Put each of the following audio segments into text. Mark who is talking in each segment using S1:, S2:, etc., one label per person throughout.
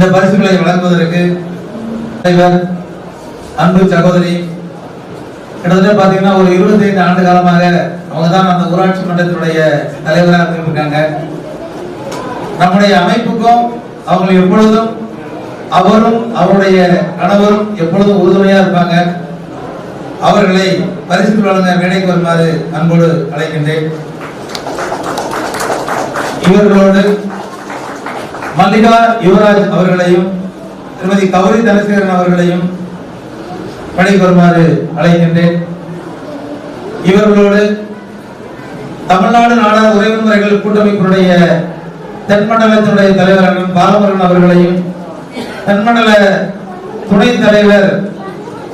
S1: இந்த பரிசுகளை வழங்குவதற்கு தலைவர் அன்பு சகோதரி கிட்டத்தட்ட பாத்தீங்கன்னா ஒரு 25 ஆண்டு காலமாக அவங்க தான் அந்த ஊராட்சி மன்றத்தினுடைய தலைவராக இருந்திருக்காங்க. நம்முடைய அமைப்புக்கும் அவங்க எப்பொழுதும் அவரும் அவருடைய கணவரும் எப்பொழுதும் உறுதுணையா இருப்பாங்க. அவர்களை பரிசு வழங்க மேடைக்கு வருமாறு அன்போடு அழைக்கின்றேன். இவர்களோடு மல்லிகா யுவராஜ் அவர்களையும் திருமதி கௌரி தனசேகரன் அவர்களையும் படைக்கு வருமாறு அழைக்கின்றேன். இவர்களோடு தமிழ்நாடு நாடார் உறவுமுறைகள் கூட்டமைப்பினுடைய தென்மண்டலத்தினுடைய தலைவர் அண்ணன் பாலமுருகன் அவர்களையும் தென்மண்டல துணைத் தலைவர்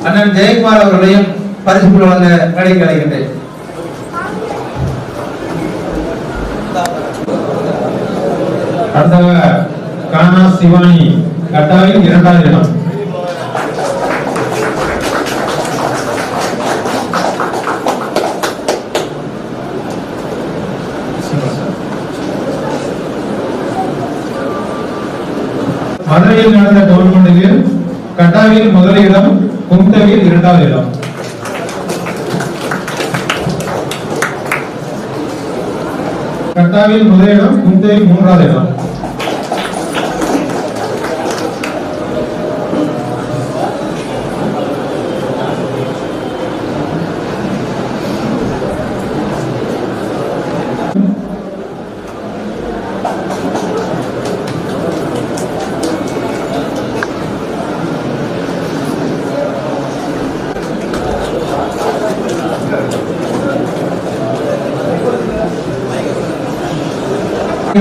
S1: அண்ணன் ஜெயக்குமார் அவர்களையும் பரிசு வழங்க மேடைக்கு அழைக்கின்றேன்
S2: அந்த கானா சிவானி கட்டாவில் இரண்டாவது இடம். மதுரையில் நடந்த கவர்மெண்டில் கட்டாவில் முதலிடம் குந்தவில் இரண்டாவது இடம். கட்டாவில் முதலிடம் குந்தவில் மூன்றாவது இடம்.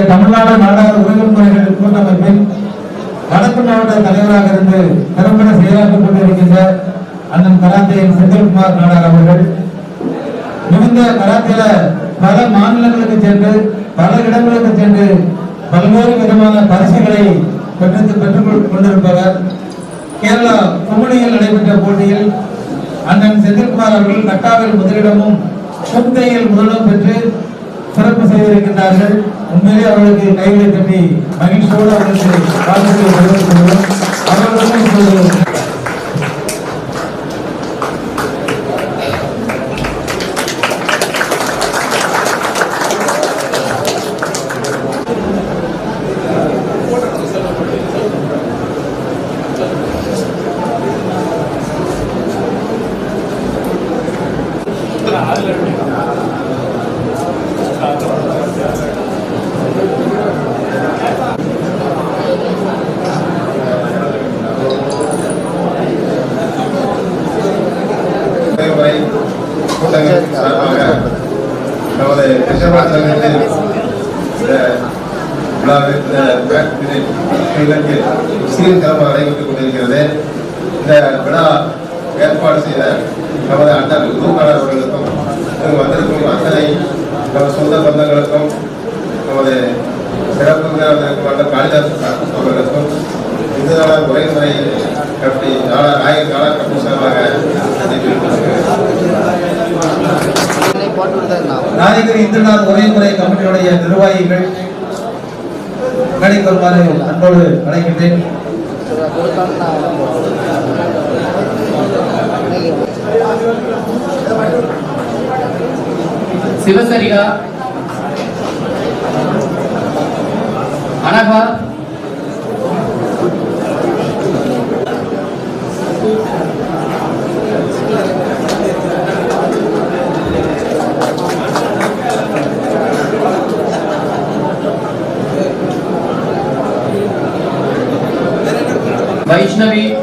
S1: தமிழ்நாடு நாடார் உறவுமுறைகள் கூட்டமைப்பில் வடக்கு மாவட்ட தலைவராக இருந்து திறம்பட செயலாற்றிக் கொண்டிருக்கின்ற அண்ணன் கராத்தேயின் செந்தில்குமார் நாடார் அவர்கள் மிகுந்த கராத்தேல பல மாநிலங்களுக்கு சென்று பல இடங்களுக்கு சென்று பல்வேறு விதமான பரிசுகளை பெற்று பெற்றுக் கொண்டிருப்பவர். கேரளா குமுளியில் நடைபெற்ற போட்டியில் அண்ணன் செந்தில்குமார் அவர்கள் கட்டாவில் முதலிடமும் சுந்தையில் முதலிடம் பெற்று சிறப்பு செய்திருக்கின்றார்கள். உண்மையிலே அவர்களுக்கு கைகளை தட்டி மகிழ்ச்சியோடு அவர்களுக்கு வாழ்த்துக்களை தெரிவித்துக் கொள்கிறோம். அவர்களுக்கும் இப்பொழுது
S3: வரை கூட்டங்கள் சார்பாக நமது கிருஷ்ணபாத் சங்கத்தில் இந்த விழாவில் இந்த விழாவினை நிகழ்ச்சி முஸ்லீம் தலைவர் நடைபெற்றுக் கொண்டிருக்கிறது இந்த விழா ஏற்பாடு செய்த நமது அண்ணன் குருகாளர் அவர்களுக்கும் இங்கு வந்திருக்கும் அத்தனை நமது சொந்த பந்தங்களுக்கும் நமது சிறப்பு விருந்தினர்களுக்கும் அண்ணன் காளிதாஸ் அவர்களுக்கும் இந்து நாள உரைமுறை கட்டி நாள நாயக கால கட்டி சார்பாக நன்றி தெரிவித்துக்
S4: போட்டு விடுதா
S1: நாயகர் இந்திரநாத் ஒரே முறை கமிட்டியுடைய நிர்வாகிகள் மேடைக்கு வருமாறு அன்போடு அழைக்கின்றேன்.
S5: Sivasarika Anagha Vaishnavi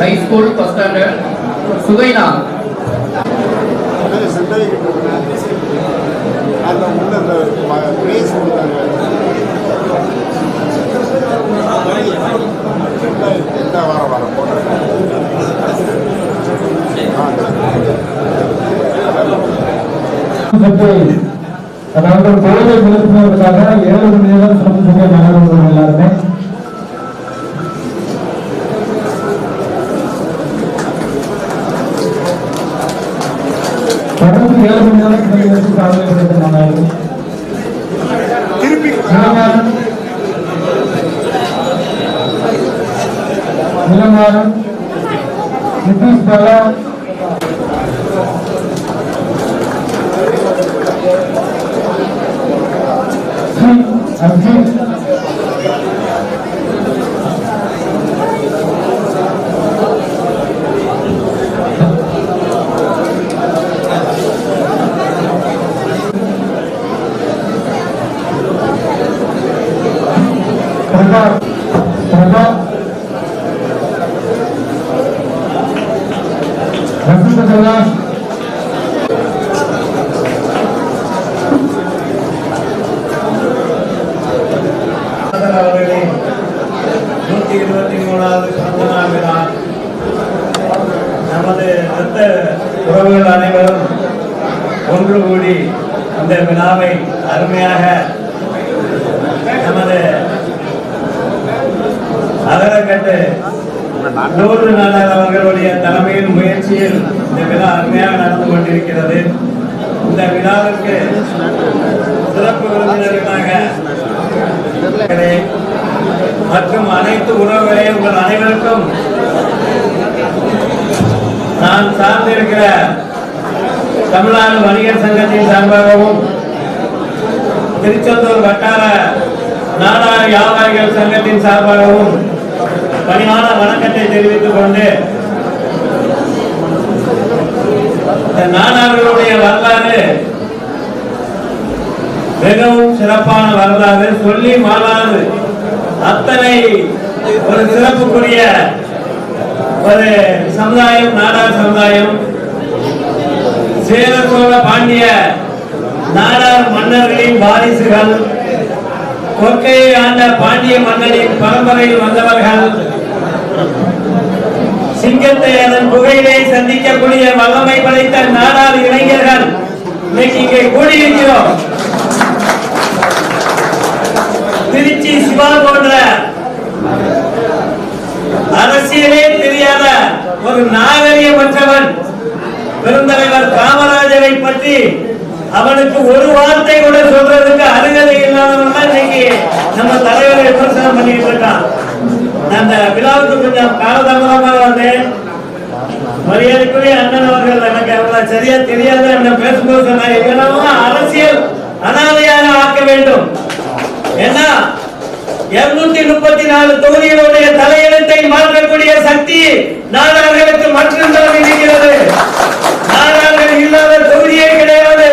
S5: high school first standard Sukaina
S4: அந்த உள்ள அந்த பிளேஸ் கொடுத்தாங்க எந்த வாரம் வர
S1: அதாவது போதை விழிப்புணர்வுக்காக ஏழு மணி நேரம் செய்ய மாணவர்கள் எல்லாருமே. தொடர்ந்து ஏழு மணி நேரம் வச்சு காலையில் மாணவர்கள் நிதிஷ் பாலா.
S6: Okay. நூறு நாளர் அவர்களுடைய தலைமையின் முயற்சியில் இந்த விழா அருமையாக நடந்து கொண்டிருக்கிறது. இந்த விழாவிற்கு சிறப்பு விருந்தினர்களாக மற்றும் அனைத்து உறவுகளே உங்கள் அனைவருக்கும் நான் சார்ந்திருக்கிற தமிழ்நாடு வணிகர் சங்கத்தின் சார்பாகவும் திருச்செந்தூர் வட்டார நாடார் வியாபாரிகள் சங்கத்தின் சார்பாகவும் பணிவான வணக்கத்தை தெரிவித்துக் கொண்டு இந்த நாடார்களுடைய வரலாறு மிகவும் சிறப்பான வரலாறு. சொல்லி மாறாது. அத்தனை ஒரு சிறப்புக்குரிய ஒரு சமுதாயம் நாடார் சமுதாயம். சேர சோழ பாண்டிய நாடார் மன்னர்களின் வாரிசுகள் கொற்கையை ஆண்ட பாண்டிய மன்னனின் பரம்பரையில் வந்தவர்கள் சிங்கத்தை அதன் புகையிலே சந்திக்கக்கூடிய வல்லமை படைத்த நாடார் இளைஞர்கள் இன்னைக்கு இங்கே கூடியிருக்கிறோம். திருச்சி சிவா போன்ற அரசியலே தெரியாத ஒரு நாகரிகமற்றவன் பெருந்தலைவர் காமராஜரை பற்றி அவனுக்கு ஒரு வார்த்தை கூட சொல்றதுக்கு அருகதை இல்லாதவன் தான் இன்னைக்கு நம்ம தலைவரை விமர்சனம் பண்ணிட்டு இருக்கான். அந்த விழாவுக்கு கொஞ்சம் காலதாமதமாக வந்தேன் மரியாதைக்குரிய அண்ணன் அவர்கள் எனக்கு அவ்வளவு சரியா தெரியாத என்ன பேசும்போது சொன்னாங்க என்னன்னா அரசியல் அனாதையாக ஆக்க வேண்டும். ஏன்னா இருநூத்தி முப்பத்தி நாலு தொகுதிகளுடைய தலையெழுத்தை மாற்றக்கூடிய சக்தி நாடார்களுக்கு மட்டும்தான் இருக்கிறது. நாடார்கள் இல்லாத தொகுதியே கிடையாது.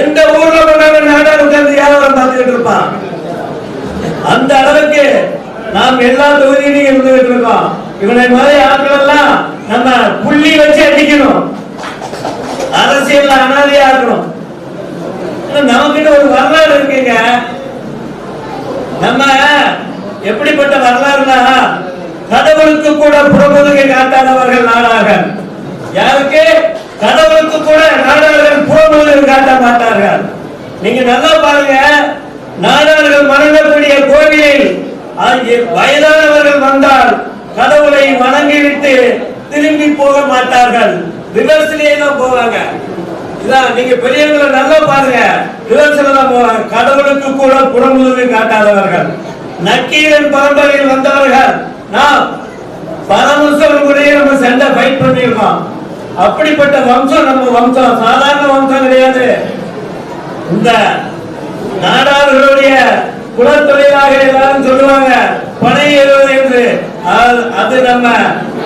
S6: எந்த ஊர்ல கொண்டாலும் நாடார் யாரும் வியாபாரம் பார்த்துக்கிட்டு இருப்பான்? அந்த அளவுக்கு நாம் எல்லா தொகுதியிலையும் இருந்துகிட்டு இருக்கோம் இவனை மாதிரி ஆட்கள் எல்லாம் நம்ம புள்ளி வச்சு அடிக்கணும். அரசியல் அனாதையா இருக்கணும். நமக்கிட்ட ஒரு வரலாறு இருக்குங்க. நம்ம எப்படிப்பட்ட வரலாறுனா கடவுளுக்கு கூட புறமுதுகை காட்டாதவர்கள் நாடாக. யாருக்கு? கடவுளுக்கு கூட நாடார்கள் புறமுதுகை காட்ட மாட்டார்கள். நீங்க நல்லா பாருங்க நாடார்கள் மரணக்கூடிய கோவிலில் அங்கே வயதானவர்கள் வந்தால் கடவுளை வணங்கிவிட்டு திரும்பி போக மாட்டார்கள். ரிவர்ஸ்லயே தான் போவாங்க. இதான் நீங்க பெரியவங்களை நல்லா பாருங்க. ரிவர்ஸ்ல தான் போவாங்க. கடவுளுக்கு கூட புறமுதுகு காட்டாதவர்கள். நக்கீரன் பரம்பரையில் வந்தவர்கள். நாம் பரமசம் கூட நம்ம சண்டை ஃபைட் பண்ணியிருக்கோம். அப்படிப்பட்ட வம்சம் நம்ம வம்சம். சாதாரண வம்சம் கிடையாது. இந்த நாடார்களுடைய குலத்தொழிலாக எல்லாரும் சொல்லுவாங்க பனை ஏறுவது என்று. அது- அது நம்ம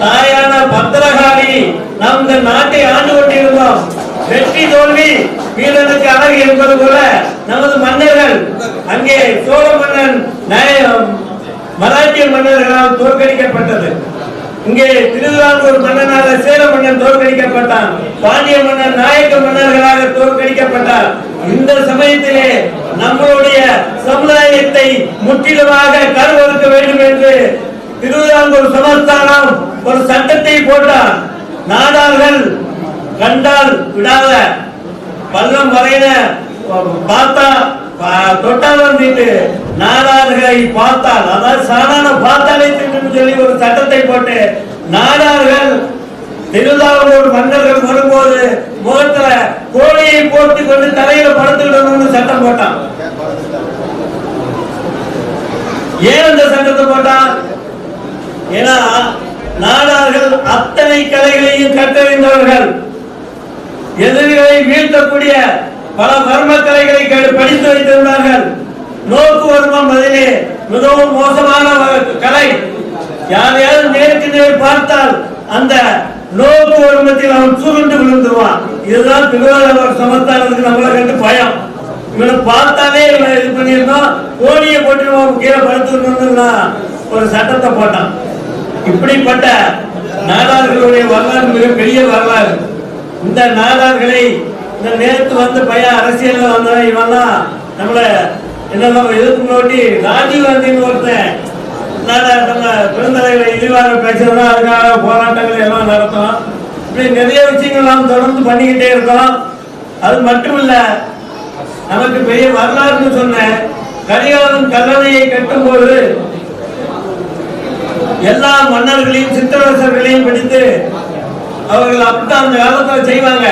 S6: தாயான பத்திரகாளி நாம் இந்த நாட்டை ஆண்டு கொண்டிருந்தோம். வெற்றி தோல்வி வீரனுக்கு அழகு என்பது போல நமது மன்னர்கள் அங்கே சோழ மன்னன் மராட்டிய மன்னர்களால் தோற்கடிக்கப்பட்டது. இங்கே திருவிதாங்கூர் மன்னனாக சேர மன்னன் தோற்கடிக்கப்பட்டான். பாண்டிய மன்னன் நாயக்க மன்னர்களாக தோற்கடிக்கப்பட்டார். இந்த சமயத்திலே நம்மளுடைய சமுதாயத்தை முற்றிலுமாக கருவறுக்க வேண்டும் என்று திருவிதாங்கூர் சமஸ்தானம் ஒரு சட்டத்தை போட்டார். நாடார்கள் கண்டால் விடாத பள்ளம் வரையின பார்த்தா பா- வந்துட்டு நாடார்களை பார்த்தால் அதாவது சாதாரண பார்த்தாலே திட்டம் சொல்லி ஒரு சட்டத்தை போட்டு நாடார்கள் திருவிதாவூர் மன்னர்கள் வரும்போது முகத்துல கோழியை போட்டு கொண்டு தலையில படுத்துக்கிடணும்னு சட்டம் போட்டான். ஏன் அந்த சட்டத்தை போட்டான்? ஏன்னா நாடார்கள் அத்தனை கலைகளையும் கட்டறிந்தவர்கள் எதிரிகளை வீழ்த்தக்கூடிய பல மர்ம கலைகளை கேட்டு படித்து வைத்திருந்தார்கள். நோக்கு வர்மம் அதிலே மிகவும் மோசமான கலை. யாரையாவது நேருக்கு நேர் பார்த்தால் அந்த நோக்கு வர்மத்தில் அவன் சுருண்டு விழுந்துருவான். இதுதான் திருவாரூர் சமஸ்தானத்துக்கு நம்மளை கண்டு பயம். இவனை பார்த்தாலே இவனை இது பண்ணியிருந்தோம் கோழியை போட்டு கீழே படுத்துக்கணும்னு ஒரு சட்டத்தை போட்டான். இப்படிப்பட்ட நாடார்களுடைய வரலாறு மிக பெரிய வரலாறு. இந்த நாடார்களை இந்த நேத்து வந்து பையன் அரசியல்ல வந்தவன் இவெல்லாம் நம்மள நம்ம எதிர்ப்பு நோட்டி ராஜீவ் காந்தின்னு ஒருத்தன் நம்ம பெருந்தலைகளை இழிவாக பேசுறதா அதுக்காக போராட்டங்கள் எல்லாம் நடத்தோம் இப்படி நிறைய விஷயங்கள் நாம் தொடர்ந்து பண்ணிக்கிட்டே இருக்கோம். அது மட்டும் இல்ல நமக்கு பெரிய வரலாறுன்னு சொன்னேன் கரிகாலன் கல்லணையை கட்டும்போது எல்லா மன்னர்களையும் சித்திரவசர்களையும் பிடித்து அவர்கள் அப்படித்தான் அந்த காலத்தில் செய்வாங்க.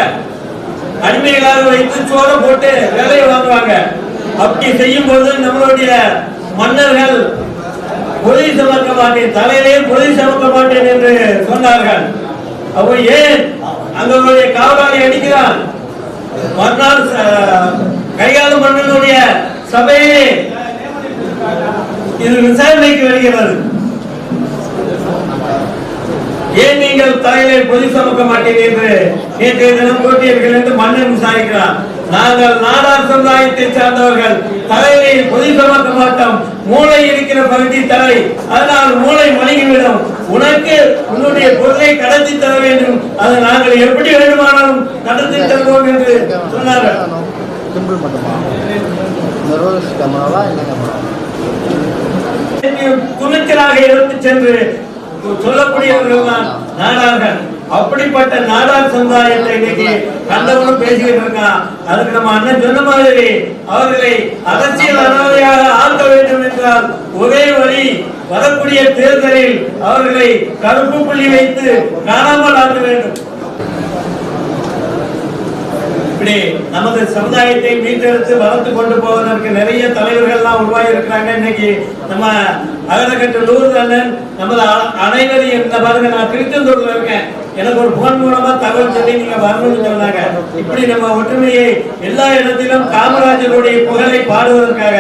S6: அடிமைகளாக வைத்து சோற போட்டு வேலையை வாங்குவாங்க. அப்படி செய்யும் போது நம்மளுடைய மன்னர்கள் பொழுதி சுமக்க மாட்டேன் தலையிலே பொழுதி சுமக்க மாட்டேன் என்று சொன்னார்கள். அப்போ ஏன் அங்களுடைய காவலாளி அடிக்கிறான்? மறுநாள் ச- மன்னனுடைய சபையிலே இது விசாரணைக்கு வருகிறது. ஏன் நீங்கள் தலையிலே பொதி சுமக்க மாட்டீர்கள்? என்று நேற்றைய தினம் என்று மன்னன் விசாரிக்கிறார். நாங்கள் நாடார் சமுதாயத்தை சார்ந்தவர்கள் தலையிலே பொதி சுமக்க மாட்டோம். மூளை இருக்கிற பகுதி தலை அதனால் மூளை மணிகிவிடும் உனக்கு உன்னுடைய பொருளை கடத்தி தர வேண்டும். அதை நாங்கள் எப்படி வேண்டுமானாலும் நடத்தி தருவோம் என்று சொன்னார்கள். துணிச்சலாக எடுத்து சென்று சொல்லக்கூடியவர்கள் தான் நாடார்கள். அப்படிப்பட்ட நாடார் சமுதாயத்தை இன்னைக்கு கண்டவனும் பேசிக்கிட்டு இருக்கான். அதுக்கு நம்ம அண்ணன் சொன்ன மாதிரி அவர்களை அரசியல் அனாதையாக ஆக்க வேண்டும் என்றால் ஒரே வழி வரக்கூடிய தேர்தலில் அவர்களை கருப்பு புள்ளி வைத்து காணாமல் ஆக்க வேண்டும். இப்படி நமது சமுதாயத்தை மீட்டெடுத்து வளர்த்து கொண்டு போவதற்கு நிறைய தலைவர்கள்லாம் உருவாகி இருக்கிறாங்க. இன்னைக்கு நம்ம அகலக்கட்டு லூர் அண்ணன் நமது அனைவரும் அனைவரையும் இந்த பாருங்க நான் திருச்செந்தூர்ல இருக்கேன். எனக்கு ஒரு போன் மூலமா தகவல் சொல்லி நீங்க வரணும்னு சொன்னாங்க இப்படி நம்ம ஒற்றுமையை எல்லா இடத்திலும் காமராஜருடைய புகழை பாடுவதற்காக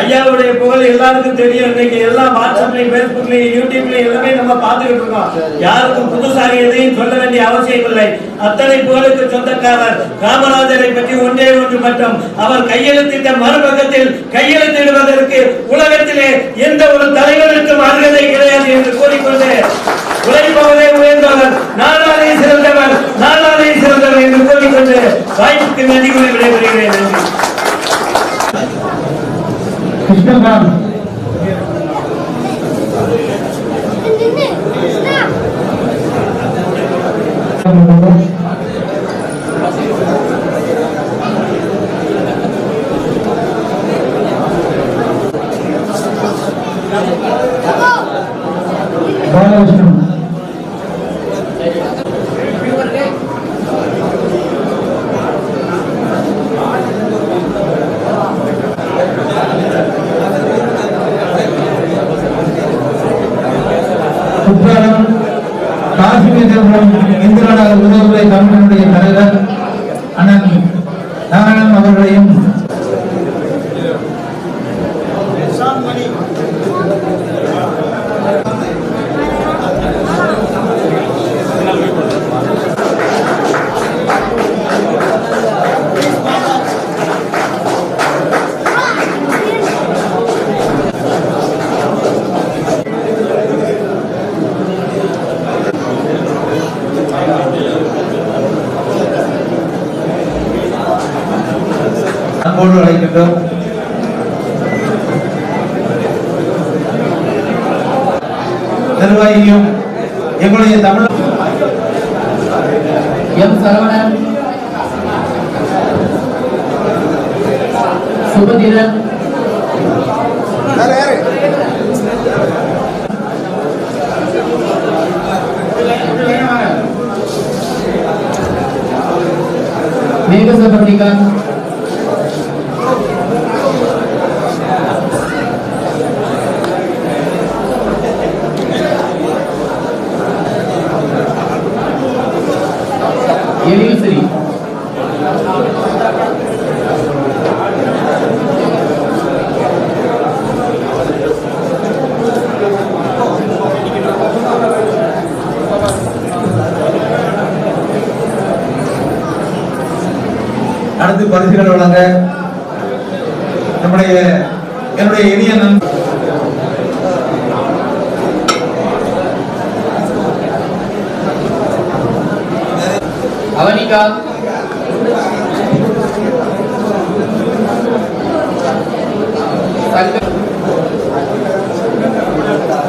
S6: ஐயாவுடைய புகழ் எல்லாருக்கும் தெரியும். இன்னைக்கு எல்லா வாட்ஸ்அப்லயும் பேஸ்புக்லயும் யூடியூப்லயும் எல்லாமே நம்ம பார்த்துக்கிட்டு இருக்கோம். யாருக்கும் புதுசாக எதையும் சொல்ல வேண்டிய அவசியம் இல்லை. அத்தனை புகழுக்கு சொந்தக்காரர் காமராஜரை பற்றி ஒன்றே ஒன்று மட்டும். அவர் கையெழுத்திட்ட மறுபக்கத்தில் கையெழுத்திடுவதற்கு உலகத்திலே எந்த ஒரு தலைவருக்கும் அருகதை கிடையாது என்று கூறிக்கொண்டு உழைப்பவரே உயர்ந்தவர் நாளாலே சிறந்தவர் நாளாலே சிறந்தவர் என்று கூறிக்கொண்டு வாய்ப்புக்கு நன்றி கூறி விடைபெறுகிறேன். நன்றி
S1: கிருஷ்ணகாந்த் குற்றாலம் காஷ்மீர் காசிமேந்திரபுரம் இந்திராடா உதவுரை கமிட்டியினுடைய தலைவர் அண்ணன் நாராயணன் அவர்களையும் இருக்கின்ற நிர்வாகியும் எங்களுடைய தமிழ்
S5: எம் சரவணன். சுபதிரன்.
S1: மேகசபட்டிகான் यूनियन అవనిక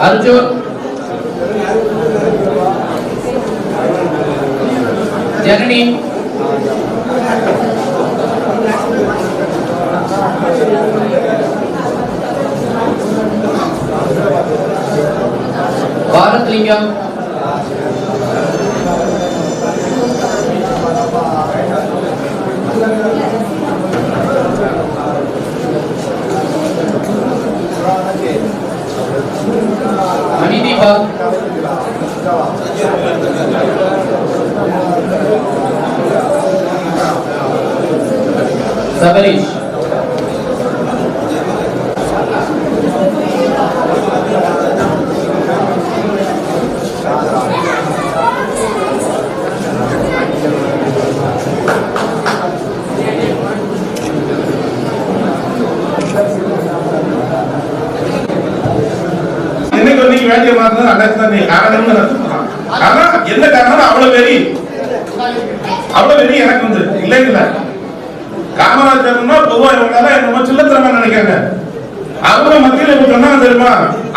S1: అర్జున్
S5: జనని சங்கர்
S7: வேண்டிய மாதிரி அடக்கு நீ காரணம்னு நான் ஆனா என்ன காரணம் அவ்வளவு வெறி அவ்வளவு வெறி எனக்கு வந்து இல்லைங்களா காமராஜர்னா பொதுவா இவங்க எல்லாம் என்னமோ சில்லத்திரமா நினைக்கிறாங்க. அவங்க மத்தியில இப்ப சொன்னாங்க தெரியுமா?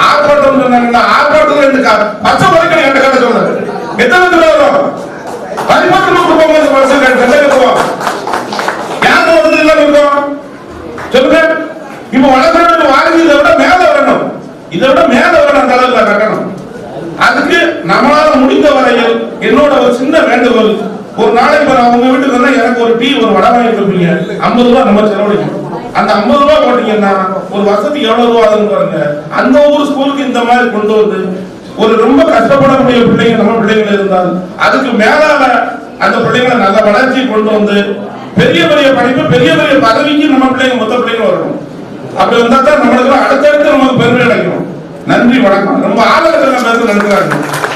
S7: ஆர்ப்பாட்டம் சொன்னாங்கன்னா ஆர்ப்பாட்டத்துல இந்த பச்சை மரக்கணி கண்ட கதை சொல்றது எத்தனை பேர் வரும்? பரிமாற்றம் குடும்பம் வந்து வருஷம் சண்டை இருக்கும் யாரும் வந்து இல்லாம இருக்கும்? சொல்லுங்க. இப்ப வளர்ந்து வாங்கி இதை விட மேல வரணும் இதை விட மேல வர அந்த அளவுக்கு கட்டணும். அதுக்கு நம்மளால முடிந்த வரையில் என்னோட ஒரு சின்ன வேண்டுகோள் ஒரு நாளைக்கு இப்ப நான் உங்க வீட்டுக்கு வந்தா எனக்கு ஒரு டீ ஒரு வடை வாங்கி கொடுப்பீங்க. ஐம்பது ரூபா நம்ம செலவழிக்கணும் அந்த ஐம்பது ரூபா போட்டீங்கன்னா ஒரு வருஷத்துக்கு எவ்வளவு ரூபா ஆகுதுன்னு பாருங்க. அந்த ஊர் ஸ்கூலுக்கு இந்த மாதிரி கொண்டு வந்து ஒரு ரொம்ப கஷ்டப்படக்கூடிய பிள்ளைங்க நம்ம பிள்ளைங்க இருந்தால் அதுக்கு மேலால அந்த பிள்ளைங்களை நல்ல வளர்ச்சி கொண்டு வந்து பெரிய பெரிய படிப்பு பெரிய பெரிய பதவிக்கு நம்ம பிள்ளைங்க மொத்த பிள்ளைங்க வரணும். அப்படி வந்தா தான் நம்மளுக்கு அடுத்தடுத்து நமக்கு பெருமை கிடைக்கும் நன்றி வணக்கம். ரொம்ப ஆதரவு பேச